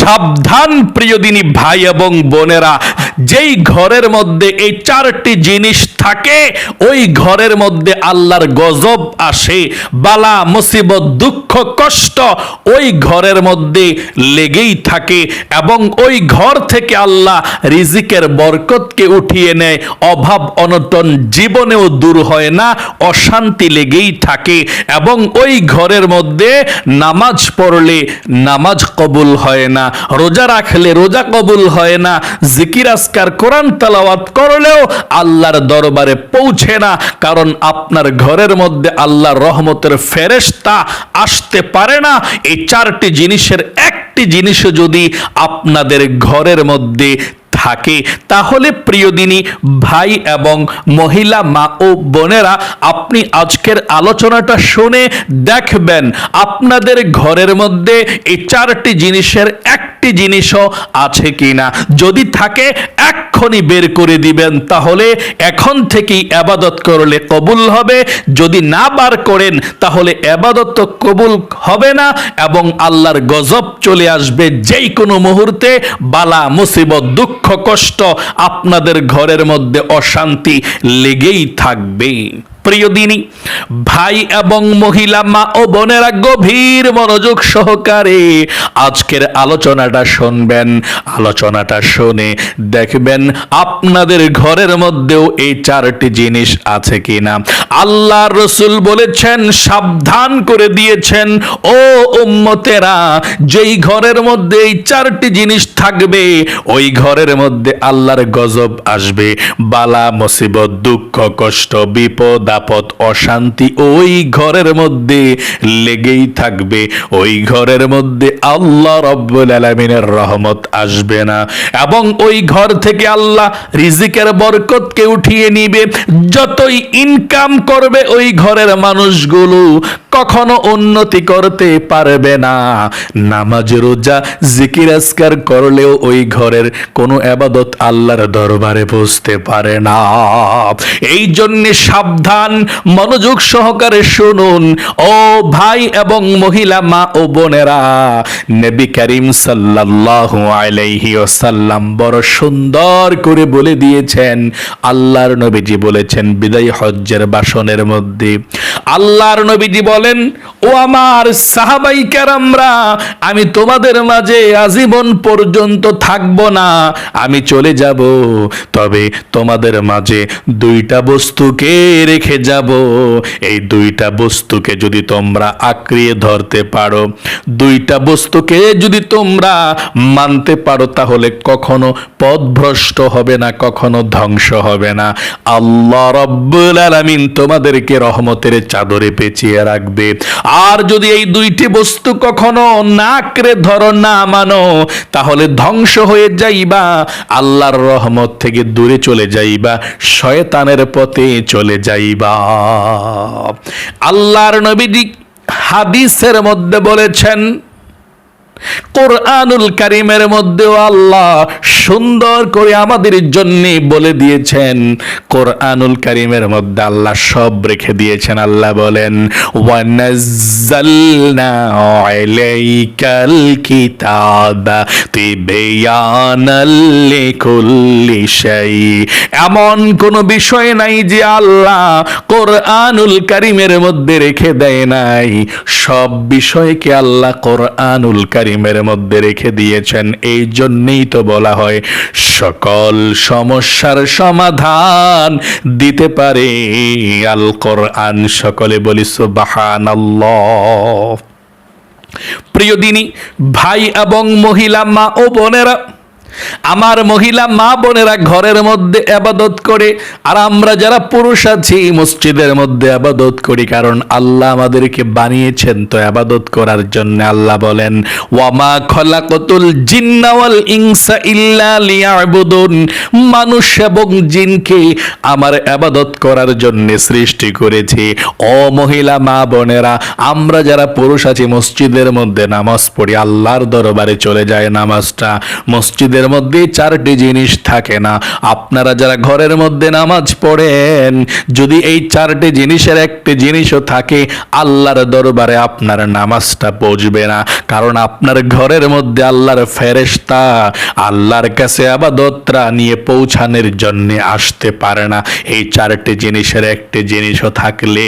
সাবধান প্রিয়দিনী ভাই এবং বোনেরা। যেই ঘরের মধ্যে এই চারটি জিনিস থাকে, ওই ঘরের মধ্যে আল্লাহর গজব আসে। বালা, মুসিবত, দুঃখ, কষ্ট, ওই ঘরের মধ্যে লেগেই থাকে এবং ওই ঘর থেকে আল্লাহ রিজিকের বরকতকে উঠিয়ে নেয়। অভাব, অনটন জীবনেও দূর হয় না, অশান্তি লেগেই থাকে এবং ওই ঘরের মধ্যে নামাজ পড়লে নামাজ কবুল হয় না, রোজা রাখলে রোজা কবুল হয় না, জিকির আসকার কোরআন তালাওয়াত করলেও আল্লাহর দরবারে পৌঁছে না। কারণ আপনার ঘরের মধ্যে আল্লাহর রহমতের ফেরেশতা আসতে পারে না। এই চারটি জিনিসের একটি জিনিসও যদি আপনাদের ঘরের মধ্যে থাকে, তাহলে প্রিয়দিনী ভাই এবং মহিলা, মা ও বোনেরা, আপনি আজকের আলোচনাটা শুনে দেখবেন, আপনাদের ঘরের মধ্যে এই চারটি জিনিসের একটি জিনিসও আছে কিনা? যদি থাকে, এক্ষুনি বের করে দিবেন, তাহলে এখন থেকেই আবাদত করলে কবুল হবে। যদি না বার করেন, তাহলে আবাদত তো কবুল হবে না, এবং আল্লাহর গজব চলে আসবে যেই কোনো মুহূর্তে। বালা, মুসিবত, দুঃখ, কষ্ট আপনাদের ঘরের মধ্যে অশান্তি লেগেই থাকবে প্রিয় দিনী, ভাই এবং মহিলা, মা ও বোনেরা গভীর মনোযোগ সহকারে আজকের আলোচনাটা শুনবেন। আলোচনাটা শুনে দেখবেন আপনাদের ঘরের মধ্যেও এই চারটি জিনিস আছে কিনা। আল্লাহ রসুল বলেছেন, সাবধান করে দিয়েছেন, ও উম্মতেরা, যেই ঘরের মধ্যে এই চারটি জিনিস থাকবে, ওই ঘরের মধ্যে আল্লাহর গজব আসবে। বালা, মুসিবত, দুঃখ, কষ্ট, বিপদ আপদ অশান্তি ওই ঘরের মধ্যে লেগেই থাকবে। ওই ঘরের মধ্যে আল্লাহ রব্বুল আলমিনের রহমত আসবে না। এবং ওই ঘর থেকে আল্লাহ রিজিকের বরকতকে উঠিয়ে নিবে। যতই ইনকাম করবে ওই ঘরের মানুষগুলো কখনো উন্নতি করতে পারবে না। নামাজ, রোজা, জিকির আসকার করলেও ওই ঘরের কোনো আবাদত আল্লাহর দরবারে বসতে পারে না। এই জন্য সাবধান, মনোযোগ সহকারে শুনুন। ও ভাই এবং মহিলা, মা ও বোনেরা, নবী করিম সাল্লাল্লাহু আলাইহি ওয়াসাল্লাম বড় সুন্দর করে বলে দিয়েছেন, আল্লাহর নবীজি বলেছেন, বিদায় হজ্জের বাসনের মধ্যে। আল্লাহর নবীজি বলেন, ও আমার সাহাবাই কেরামরা, আমি তোমাদের মাঝে আজীবন পর্যন্ত থাকব না, আমি চলে যাব, তবে তোমাদের মাঝে দুইটা বস্তুকে রেখে যাব। এই দুইটা বস্তুকে যদি তোমরা আঁকড়িয়ে ধরতে পারো, দুইটা বস্তুকে যদি তোমরা মানতে পারো, তাহলে কখনো পথভ্রষ্ট হবে না, কখনো ধ্বংস হবে না। আল্লাহ রব্বুল আলামিন তোমাদেরকে রহমতের চাদরে পেঁচিয়ে রাখবে আর যদি এই দুইটি বস্তু কখনো নাকরে ধরো না মানো, তাহলে ধ্বংস হয়ে যাইবা, আল্লাহর রহমত থেকে দূরে চলে যাইবা, শয়তানের পথে চলে যাইবা। আল্লাহর নবীজি হাদিসের মধ্যে বলেছেন কোরআনুল কারিমের মধ্যেও আল্লাহ সুন্দর করে আমাদের জন্য বলে দিয়েছেন। কোরআনুল কারিমের মধ্যে আল্লাহ সব রেখে দিয়েছেন। আল্লাহ বলেন, ওয়ানাজ্জালনা আলাইকাল কিতাবা তিবয়ানাল লিকুল্লি শাই। এমন কোন বিষয় নাই যে আল্লাহ কোরআনুল কারিমের মধ্যে রেখে দেয় নাই। সব বিষয়কে আল্লাহ কোরআনুল কারিমের মধ্যে রেখে দিয়েছেন, এই জন্যেই তো বলা হয় সকল সমস্যার সমাধান দিতে পারে আল কোরআন। সকলে বলি সুবহানাল্লাহ। প্রিয় দিনী, ভাই এবং মহিলা, মা ও বোনেরা আমার মহিলা মা বোনেরা ঘরের মধ্যে আবাদত করে, আর আমরা যারা পুরুষ আছি, মসজিদের মধ্যে আবাদত করি, কারণ আল্লাহ আমাদেরকে বানিয়েছেন তো আবাদত করার জন্য আল্লাহ বলেন, ওয়ামা খলাকতুল জিন্না ওয়াল ইনসা ইল্লা লিয়াবুদুন। মানুষ এবং জিনকে আমার আবাদত করার জন্য সৃষ্টি করেছি। ও মহিলা মা বোনেরা, আমরা যারা পুরুষ আছি, মসজিদের মধ্যে নামাজ পড়ি, আল্লাহর দরবারে চলে যায় নামাজটা। মসজিদের ঘরের মধ্যে চারটি জিনিস থাকে না। আপনারা যারা ঘরের মধ্যে নামাজ পড়েন, যদি এই চারটি জিনিসের একটি জিনিসও থাকে, আল্লাহর দরবারে আপনার নামাজটা পৌঁছবে না। কারণ আপনার ঘরের মধ্যে আল্লাহর ফেরেশতা আল্লাহর কাছে আবাদতরা নিয়ে পৌঁছানোর জন্যে আসতে পারে না। এই চারটি জিনিসের একটি জিনিসও থাকলে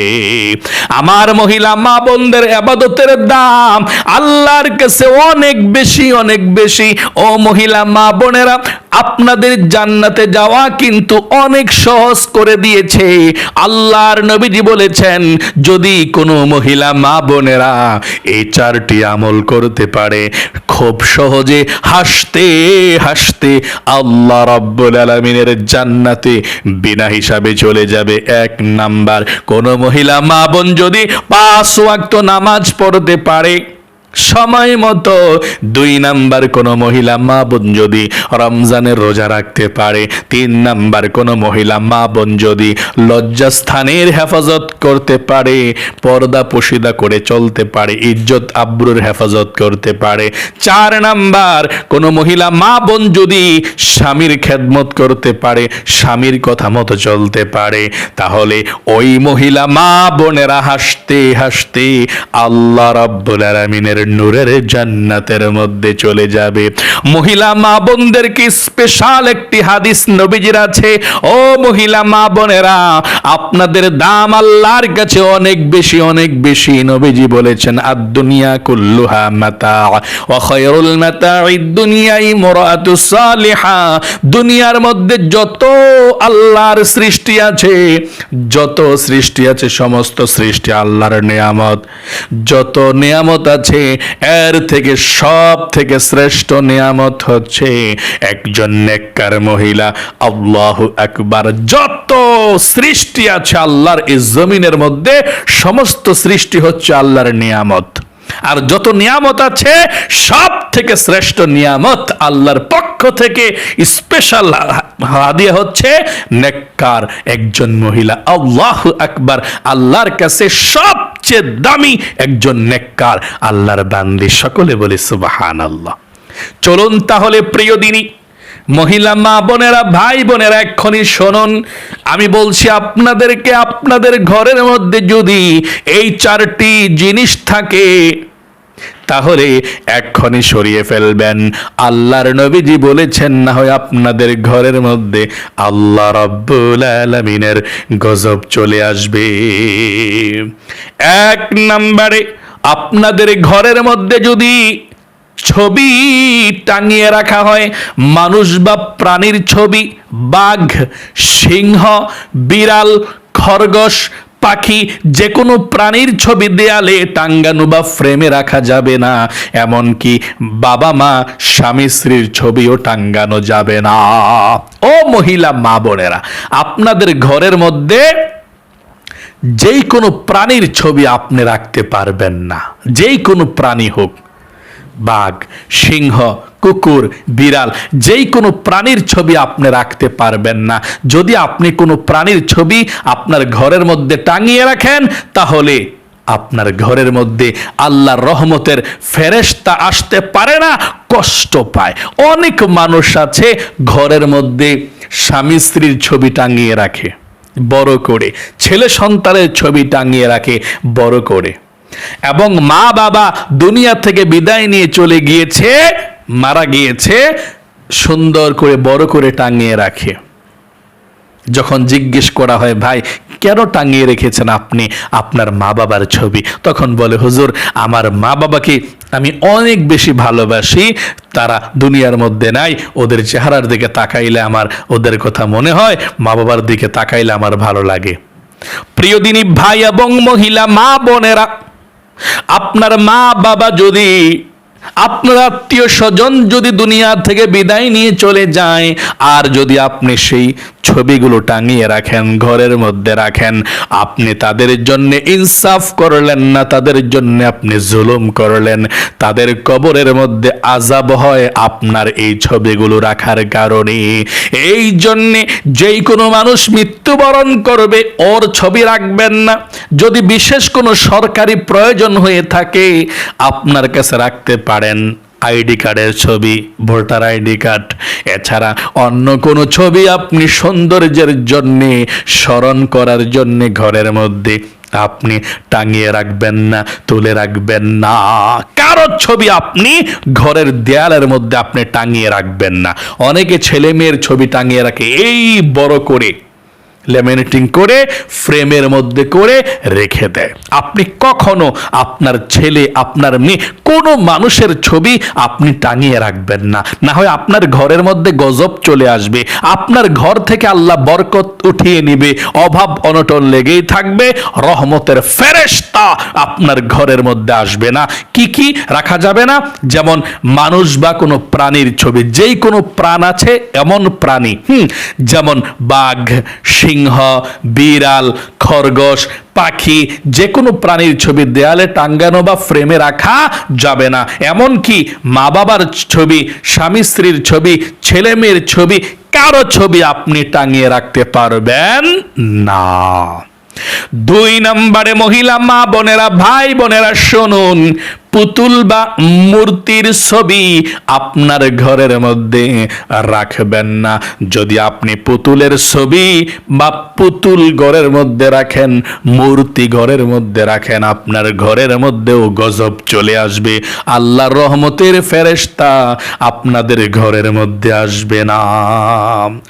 আমার মহিলা, মা বোনদের আবাদতের দাম আল্লাহর কাছে অনেক বেশি অনেক বেশি। ও মহিলা, মা বোনেরা আপনাদের জান্নাতে যাওয়া কিন্তু অনেক সহজ করে দিয়েছে। আল্লাহর নবীজি বলেছেন, যদি কোনো মহিলা মা বোনেরা এই চারটি আমল করতে পারে, খুব সহজে হাসতে হাসতে আল্লাহ রব্বুল আলমিনের জান্নাতে বিনা হিসাবে চলে যাবে। এক নাম্বার, কোনো মহিলা মা বোন যদি পাঁচ ওয়াক্ত নামাজ পড়তে পারে সময় মতো। দুই নাম্বার কোন মহিলা মা বোন যদি রমজানের রোজা রাখতে পারে, তিন নাম্বার কোন মহিলা মা বোন যদি লজ্জাস্থানের হেফাজত করতে পারে, পর্দা পশিদা করে চলতে পারে, ইজ্জত আব্রুর হেফাজত করতে পারে। চার নাম্বার কোন মহিলা মা বোন যদি স্বামীর খেদমত করতে পারে, স্বামীর কথা মতো চলতে পারে, তাহলে ওই মহিলা মা বোনেরা হাসতে হাসতে আল্লাহ রাব্বুল আলামিনের নূরের জান্নাতের মধ্যে চলে যাবে। মহিলা মা বোনদেরকে স্পেশাল একটি হাদিস নবীজির আছে? ও মহিলা মা বোনেরা, আপনাদের দাম আল্লাহর কাছে অনেক বেশি অনেক বেশি। নবীজি বলেছেন আদ দুনিয়া কুল্লুহা মাতা। ওয়া খায়রুল মাতাঈদ দুনিয়া ইমরাতু সালিহা। দুনিয়ার মধ্যে যত আল্লাহর সৃষ্টি আছে, যত সৃষ্টি আছে, সমস্ত সৃষ্টি আল্লাহর নিয়ামত। যত নিয়ামত আছে এর থেকে সব থেকে শ্রেষ্ঠ নিয়ামত হচ্ছে একজন নেককার মহিলা। আল্লাহ একবার যত সৃষ্টি আছে আল্লাহর এই জমিনের মধ্যে, সমস্ত সৃষ্টি হচ্ছে আল্লাহর নিয়ামত। আর যত নিয়ামত আছে সব থেকে শ্রেষ্ঠ নিয়ামত আল্লাহর পক্ষ থেকে স্পেশাল হাদিয়া হচ্ছে, নেককার একজন মহিলা। আল্লাহ আকবার, আল্লাহর কাছে সবচেয়ে দামি একজন নেককার। আল্লাহর বান্দি সকলে বলে সুবাহান আল্লাহ চলুন তাহলে প্রিয় দিনী মহিলা মা বোনেরা, ভাই বোনেরা, এক্ষুনি শুনুন। আমি বলছি, আপনাদেরকে আপনাদের ঘরের মধ্যে যদি এই চারটি জিনিস থাকে, তাহলে এক্ষণি সরিয়ে ফেলবেন। আল্লাহর নবীজি বলেছেন, না হয় আপনাদের ঘরের মধ্যে আল্লাহ রব্বুল আলমিনের গজব চলে আসবে। এক নম্বরে, আপনাদের ঘরের মধ্যে যদি ছবি টাঙিয়ে রাখা হয়। মানুষ বা প্রাণীর ছবি, বাঘ, সিংহ, বিড়াল, খরগোশ, পাখি যে কোনো প্রাণীর ছবি দেয়ালে টাঙ্গানো বা ফ্রেমে রাখা যাবে না। এমনকি বাবা মা, স্বামী স্ত্রীর ছবিও টাঙ্গানো যাবে না। ও মহিলা মা বোনেরা, আপনাদের ঘরের মধ্যে যেই কোনো প্রাণীর ছবি আপনি রাখতে পারবেন না। যেই কোনো প্রাণী হোক বাঘ, সিংহ, কুকুর, বিড়াল, যেই কোনো প্রাণীর ছবি আপনি রাখতে পারবেন না। যদি আপনি কোনো প্রাণীর ছবি আপনার ঘরের মধ্যে টাঙিয়ে রাখেন, তাহলে আপনার ঘরের মধ্যে আল্লাহর রহমতের ফেরেশতা আসতে পারে না, কষ্ট পায়। অনেক মানুষ আছে ঘরের মধ্যে স্বামী স্ত্রীর ছবি টাঙিয়ে রাখে, বড় করে। ছেলে সন্তানের ছবি টাঙিয়ে রাখে, বড় করে। এবং মা বাবা দুনিয়া থেকে বিদায় নিয়ে চলে গিয়েছে, মারা গিয়েছে, সুন্দর করে, বড় করে টাঙিয়ে রাখে। যখন জিজ্ঞেস করা হয়, ভাই, কেন টাঙিয়ে রেখেছেন আপনি আপনার মা বাবার ছবি? তখন বলে, হুজুর, আমার মা বাবাকে আমি অনেক বেশি ভালোবাসি। তারা দুনিয়ার মধ্যে নাই, ওদের চেহারার দিকে তাকাইলে আমার, ওদের কথা মনে হয়, মা বাবার দিকে তাকাইলে আমার ভালো লাগে। প্রিয় দিনী ভাই এবং মহিলা, মা বোনেরা আপনার মা বাবা যদি আপনার আত্মীয় স্বজন যদি দুনিয়া থেকে বিদায় নিয়ে চলে যায়, আর যদি আপনি সেই ছবিগুলো টাঙিয়ে রাখেন, ঘরের মধ্যে রাখেন, আপনি তাদের জন্য ইনসাফ করলেন না, তাদের জন্য আপনি জুলুম করলেন, তাদের কবরের মধ্যে আজাব হয় আপনার এই ছবিগুলো রাখার কারণে। এই জন্যে যেই কোনো মানুষ মৃত্যুবরণ করবে, ওর ছবি রাখবেন না। যদি বিশেষ কোনো সরকারি প্রয়োজন হয়ে থাকে, আপনার কাছে রাখতে পারেন আইডি কার্ডের ছবি, ভোটার আইডি কার্ড। এছাড়া অন্য কোনো ছবি আপনি সৌন্দর্যের জন্যে, স্মরণ করার জন্যে ঘরের মধ্যে আপনি টাঙিয়ে রাখবেন না, তুলে রাখবেন না। কারও ছবি আপনি ঘরের দেয়ালের মধ্যে আপনি টাঙিয়ে রাখবেন না। অনেকে ছেলে মেয়ের ছবি টাঙিয়ে রাখে, এই বড় করে। লেমিনেটিং করে ফ্রেমের মধ্যে করে রেখে দেয়। আপনি কখনো আপনার ছেলে, আপনার মেয়ে, কোনো মানুষের ছবি আপনি টাঙিয়ে রাখবেন না। না হয় আপনার ঘরের মধ্যে গজব চলে আসবে, আপনার ঘর থেকে আল্লাহ বরকত উঠিয়ে নিবে, অভাব অনটন লেগেই থাকবে, রহমতের ফেরেশতা আপনার ঘরের মধ্যে আসবে না। কি কি রাখা যাবে না? যেমন মানুষ বা কোনো প্রাণীর ছবি, যেই কোনো প্রাণ আছে এমন প্রাণী। হুম, যেমন বাঘ সিংহ বিড়াল, খরগোশ, পাখি যে কোনো প্রাণীর ছবি দেয়ালে টাঙ্গানো বা ফ্রেমে রাখা যাবে না। এমনকি মা বাবার ছবি, স্বামী স্ত্রীর ছবি ছেলে মেয়ের ছবি, কারও ছবি আপনি টাঙিয়ে রাখতে পারবেন না। দুই নম্বরে মহিলা মা বোনেরা ভাই বোনেরা শুনুন পুতুল বা মূর্তির ছবি আপনার ঘরের মধ্যে রাখবেন না। যদি আপনি পুতুলের ছবি বা পুতুল ঘরের মধ্যে রাখেন, মূর্তি ঘরের মধ্যে রাখেন, আপনার ঘরের মধ্যেও গজব চলে আসবে। আল্লাহর রহমতের ফেরেশতা আপনাদের ঘরের মধ্যে আসবে না।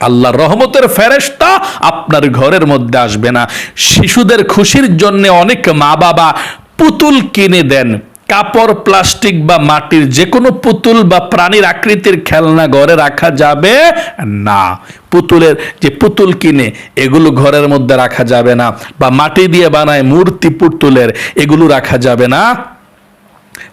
আল্লাহর রহমতের ফেরেশতা আপনার ঘরের মধ্যে আসবে না। শিশুদের খুশির জন্য অনেক মা বাবা পুতুল কিনে দেন। কাপড়, প্লাস্টিক বা মাটির যে কোনো পুতুল বা প্রাণীর আকৃতির খেলনা ঘরে রাখা যাবে না। পুতুলের যে পুতুল কিনে, এগুলো ঘরের মধ্যে রাখা যাবে না। বা মাটি দিয়ে বানায় মূর্তি পুতুলের, এগুলো রাখা যাবে না।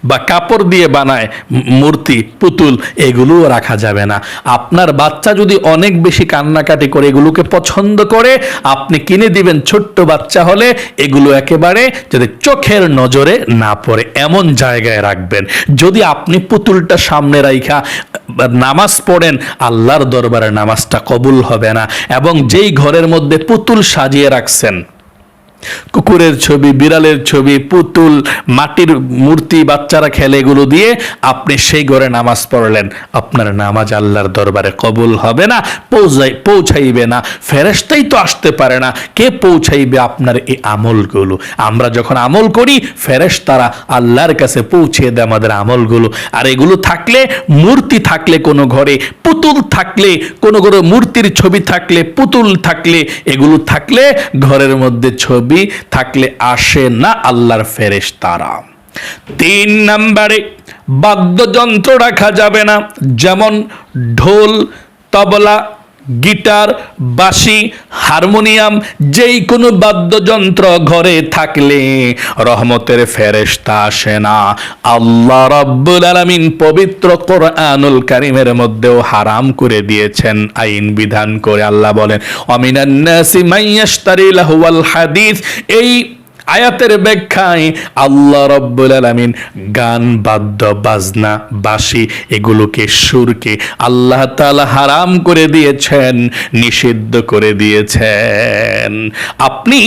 বা কাপড় দিয়ে বানায় মূর্তি, পুতুল, এগুলোও রাখা যাবে না। আপনার বাচ্চা যদি অনেক বেশি কান্নাকাটি করে এগুলোকে পছন্দ করে, আপনি কিনে দিবেন ছোট্ট বাচ্চা হলে এগুলো একেবারে যদি চোখের নজরে না পড়ে, এমন জায়গায় রাখবেন। যদি আপনি পুতুলটা সামনে রাইখা নামাজ পড়েন, আল্লাহর দরবারে নামাজটা কবুল হবে না। এবং যেই ঘরের মধ্যে পুতুল সাজিয়ে রাখছেন কুকুরের ছবি, বিড়ালের ছবি, পুতুল, মাটির মূর্তি বাচ্চারা খেলে এগুলো দিয়ে আপনি সেই ঘরে নামাজ পড়লেন। আপনার নামাজ আল্লাহর দরবারে কবুল হবে না, পৌঁছাই পৌঁছাইবে না, ফেরেশতাই তো আসতে পারে না। কে পৌঁছাইবে আপনার এই আমলগুলো? আমরা যখন আমল করি, ফেরেশতারা আল্লাহর কাছে পৌঁছিয়ে দেয় আমাদের আমলগুলো। আর এগুলো থাকলে, মূর্তি থাকলে কোনো ঘরে, পুতুল থাকলে, কোনো ঘরে মূর্তির ছবি থাকলে, পুতুল থাকলে, এগুলো থাকলে ঘরের মধ্যে ছবি থাকলে আসে না আল্লাহর ফেরেশ তারা তিন নম্বরে, বাদ্যযন্ত্র রাখা যাবে না। যেমন ঢোল, তবলা গিটার, বাঁশি, হারমোনিয়াম যেই কোনো বাদ্যযন্ত্র ঘরে থাকলে রহমতের ফেরেশতা আসে না। আল্লাহ রাব্বুল আলামিন পবিত্র কোরআনুল কারীমের মধ্যেও হারাম করে দিয়েছেন আইন বিধান করে। আল্লাহ বলেন, অমিনান নাসি মাইয়াশতারি লাহুয়াল হাদিস। এই আয়াতের ব্যাখ্যায় আল্লাহ রব্বুল আলামিন গান, বাদ্য, বাজনা, বাঁশি এগুলোকে সুরকে আল্লাহ তাআলা হারাম করে দিয়েছেন, নিষিদ্ধ করে দিয়েছেন। আপনি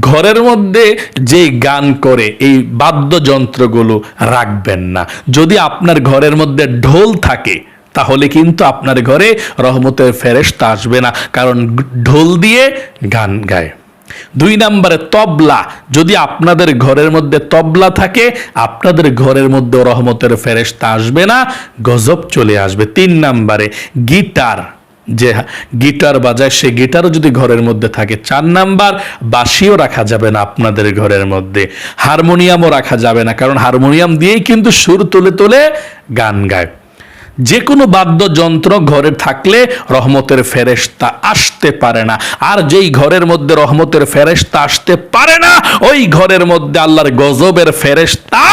ঘরের মধ্যে যে গান করে এই বাদ্যযন্ত্রগুলো রাখবেন না। যদি আপনার ঘরের মধ্যে ঢোল থাকে, তাহলে কিন্তু আপনার ঘরে রহমতের ফেরেশতা আসবে না। কারণ ঢোল দিয়ে গান গায়। দুই নম্বরে তবলা। যদি আপনাদের ঘরের মধ্যে তবলা থাকে, আপনাদের ঘরের মধ্যে রহমতের ফেরেশতা আসবে না, গজব চলে আসবে। তিন নম্বরে গিটার। যে গিটার বাজায়, সে গিটারও যদি ঘরের মধ্যে থাকে, চার নাম্বার, বাঁশিও রাখা যাবে না আপনাদের ঘরের মধ্যে। হারমোনিয়ামও রাখা যাবে না, কারণ হারমোনিয়াম দিয়েই কিন্তু সুর তুলে তুলে গান গায়। যে কোনো বাদ্যযন্ত্র ঘরে থাকলে রহমতের ফেরেশতা আসতে পারে না। আর যেই ঘরের মধ্যে রহমতের ফেরেশতা আসতে পারে না, ওই ঘরের মধ্যে আল্লাহর গজবের ফেরেশতা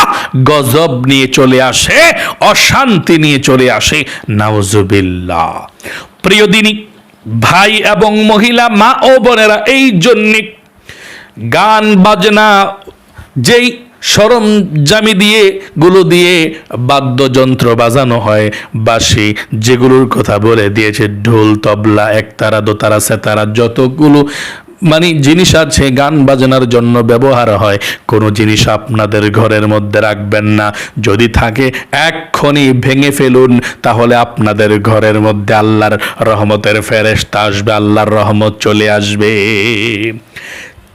গজব নিয়ে চলে আসে, অশান্তি নিয়ে চলে আসে। নাউজুবিল্লাহ। প্রিয় দিনী, ভাই এবং মহিলা, মা ও বোনেরা এই জন্যে গান, বাজনা, যেই সরঞ্জামি দিয়ে, গুলো দিয়ে বাদ্যযন্ত্র বাজানো হয়। বাঁশি যেগুলোর কথা বলে দিয়েছে ঢোল, তবলা, একতারা, দোতারা, সেতারা, যতগুলো মানে জিনিস আছে, গান বাজনার জন্য ব্যবহার হয়। কোনো জিনিস আপনাদের ঘরের মধ্যে রাখবেন না। যদি থাকে এক্ষণি ভেঙে ফেলুন, তাহলে আপনাদের ঘরের মধ্যে আল্লাহর রহমতের ফেরেশতা আসবে, আল্লাহর রহমত চলে আসবে।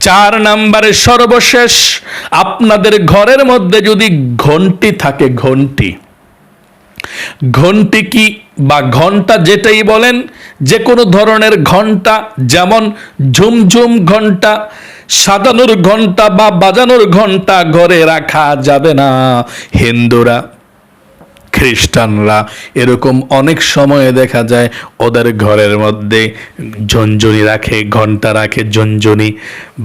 চার নাম্বারে সর্বশেষ। আপনাদের ঘরের মধ্যে যদি ঘন্টি থাকে, ঘন্টি। ঘন্টি কি বা ঘণ্টা যেটাই বলেন যে কোনো ধরনের ঘণ্টা, যেমন ঝুমঝুম ঘণ্টা, সাজানোর ঘণ্টা বা বাজানোর ঘণ্টা ঘরে রাখা যাবে না। হিন্দুরা খ্রিস্টানরা। এরকম অনেক সময়ে দেখা যায় ওদের ঘরের মধ্যে ঝনঝনি রাখে, ঘণ্টা রাখে, ঝনঝনি,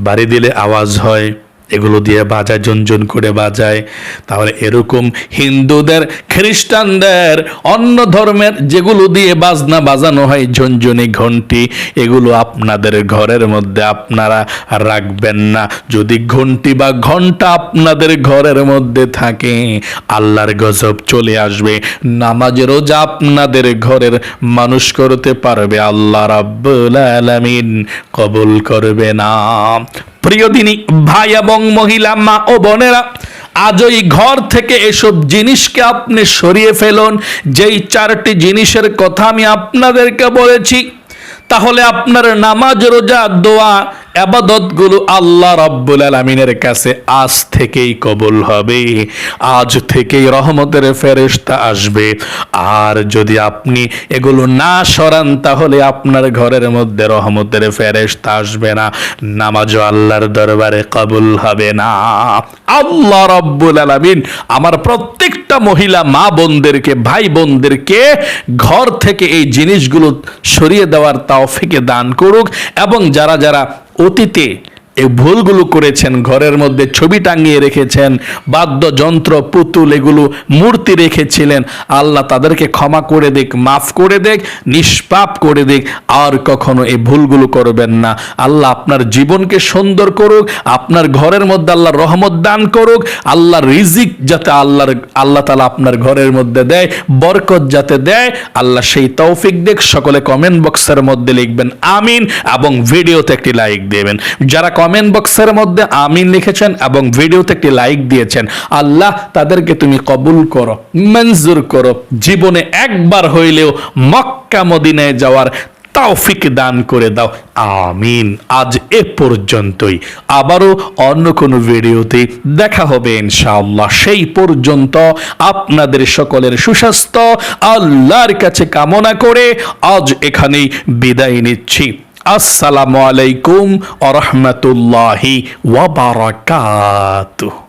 বাড়ি দিলে আওয়াজ হয়। এগুলো দিয়ে বাজায় ঝনঝন করে বাজায়। তাহলে এরকম হিন্দুদের, খ্রিস্টানদের, অন্য ধর্মের যেগুলো দিয়ে বাজনা বাজানো হয় ঝনঝনি ঘন্টি এগুলো আপনাদের ঘরের মধ্যে আপনারা রাখবেন না। যদি ঘন্টি বা ঘণ্টা আপনাদের ঘরের মধ্যে থাকে, আল্লাহর গজব চলে আসবে। নামাজ রোজা আপনাদের ঘরের মানুষ করতে পারবে, আল্লাহ রাব্বুল আলামিন কবুল করবে না। প্রিয় দিনী ভাই এবং মহিলা, মা ও বোনেরা, আজ ওই ঘর থেকে এসব জিনিসকে আপনি সরিয়ে ফেলুন। যেই চারটি জিনিসের কথা আমি আপনাদেরকে বলেছি, তাহলে আপনার নামাজ, রোজা, দোয়া আবাদতগুলো আল্লাহ রাব্বুল আলামিনের কাছে আজ থেকেই কবুল হবে। আজ থেকেই রহমতের ফেরেশতা আসবে। আর যদি আপনি এগুলো না সরান, তাহলে আপনার ঘরের মধ্যে রহমতের ফেরেশতা আসবে না। নামাজও আল্লাহর দরবারে কবুল হবে না। আল্লাহ রাব্বুল আলামিন আমার প্রত্যেকটা মহিলা, মা বোনদেরকে, ভাই বোনদেরকে ঘর থেকে এই জিনিসগুলো সরিয়ে দেওয়ার তাওফিকে দান করুক এবং যারা যারা অতীতে এই ভুলগুলো করেছেন, ঘরের মধ্যে ছবি টাঙিয়ে রেখেছেন, বাদ্যযন্ত্র, পুতুল, এগুলো মূর্তি রেখেছিলেন। আল্লাহ তাদেরকে ক্ষমা করে দেখ মাফ করে দেখ নিষ্পাপ করে দেখ আর কখনো এই ভুলগুলো করবেন না। আল্লাহ আপনার জীবনকে সুন্দর করুক, আপনার ঘরের মধ্যে আল্লাহ রহমত দান করুক আল্লাহ রিজিক যাতে আল্লাহর, আল্লাহ তালা আপনার ঘরের মধ্যে দেয়, বরকত যাতে দেয়, আল্লাহ সেই তৌফিক দেখ সকলে কমেন্ট বক্সের মধ্যে লিখবেন, আমিন, এবং ভিডিওতে একটি লাইক দেবেন। যারা কমেন্ট বক্সের মধ্যে আমিন লিখেছেন এবং ভিডিওতে একটি লাইক দিয়েছেন। আল্লাহ তাদেরকে তুমি কবুল করো, মঞ্জুর করো, জীবনে একবার হইলেও মক্কা মদিনায় যাওয়ার তৌফিক দান করে দাও। আমিন। আজ এ পর্যন্তই। আবারও অন্য কোনো ভিডিওতে দেখা হবে ইনশাআল্লাহ। সেই পর্যন্ত আপনাদের সকলের সুস্বাস্থ্য, আল্লাহর কাছে কামনা করে আজ এখানেই বিদায় নিচ্ছি। আসসালামু আলাইকুম আ রহমতুল্লাহি ওয়া বারাকাতুহু।